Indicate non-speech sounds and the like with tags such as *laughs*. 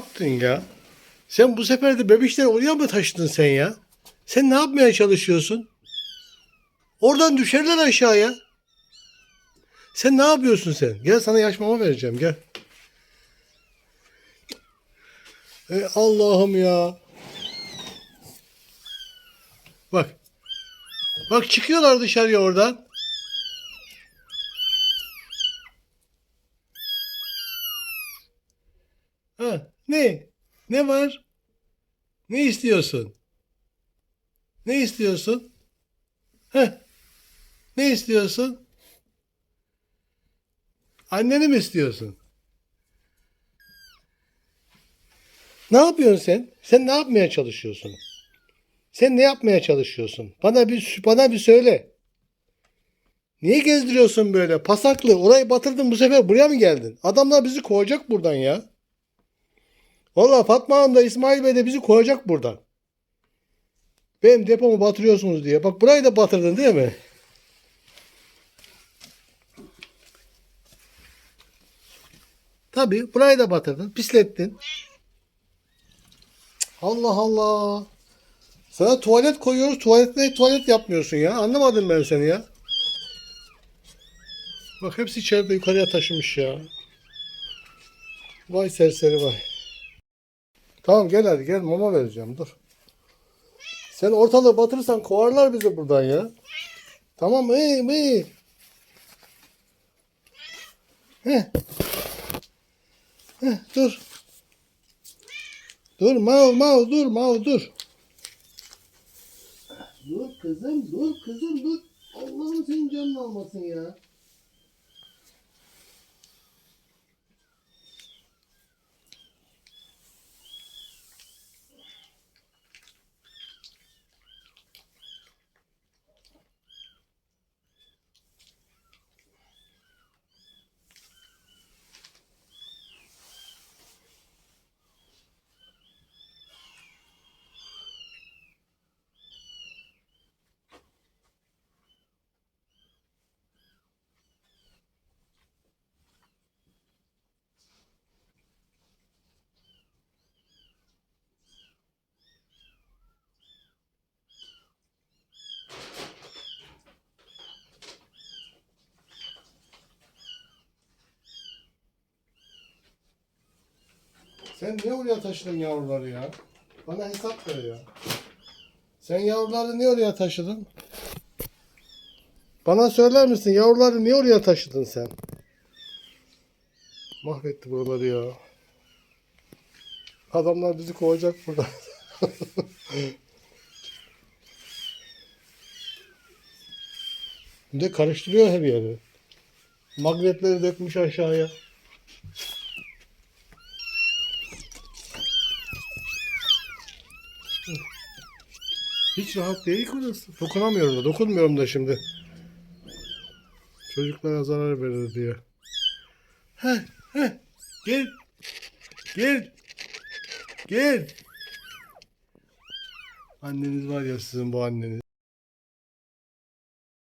yaptın ya? Sen bu sefer de bebişleri oraya mı taşıdın sen ya? Sen ne yapmaya çalışıyorsun? Oradan düşerler aşağıya. Sen ne yapıyorsun sen? Gel sana yaş mama vereceğim gel. Ey Allah'ım ya. Bak. Bak çıkıyorlar dışarıya oradan. Ha, ne? Ne var? Ne istiyorsun? Ne istiyorsun? Heh. Ne istiyorsun? Anneni mi istiyorsun? Ne yapıyorsun sen? Sen ne yapmaya çalışıyorsun? Sen ne yapmaya çalışıyorsun? Bana bir bana bir söyle. Niye gezdiriyorsun böyle? Pasaklı. Orayı batırdın bu sefer buraya mı geldin? Adamlar bizi kovacak buradan ya. Vallahi Fatma Hanım da İsmail Bey de bizi kovacak buradan. Benim depomu batırıyorsunuz diye. Bak burayı da batırdın değil mi? Tabii burayı da batırdın. Pislettin. Allah Allah. Sana tuvalet koyuyoruz. Tuvalette tuvalet yapmıyorsun ya. Anlamadım ben seni ya. Bak hepsi içeride yukarıya taşımış ya. Vay serseri vay. Tamam gel hadi gel mama vereceğim dur. Sen ortalığı batırırsan kovarlar bizi buradan ya. Tamam iyi iyi. Heh. Heh, dur. Dur mal mal dur mal dur. Dur kızım dur kızım dur. Allah'ım senin canını almasın ya. Sen niye oraya taşıdın yavruları ya? Bana hesap ver ya. Sen yavruları niye oraya taşıdın? Bana söyler misin yavruları niye oraya taşıdın sen? Mahvetti buraları ya. Adamlar bizi kovacak burada. *laughs* Bir de karıştırıyor her yeri. Magnetleri dökmüş aşağıya. Hiç rahat değil ki. Dokunamıyorum da. Dokunmuyorum da şimdi. Çocuklara zarar verir diye. Heh, heh. Gel. Gel. Gel. Anneniz var ya sizin bu anneniz.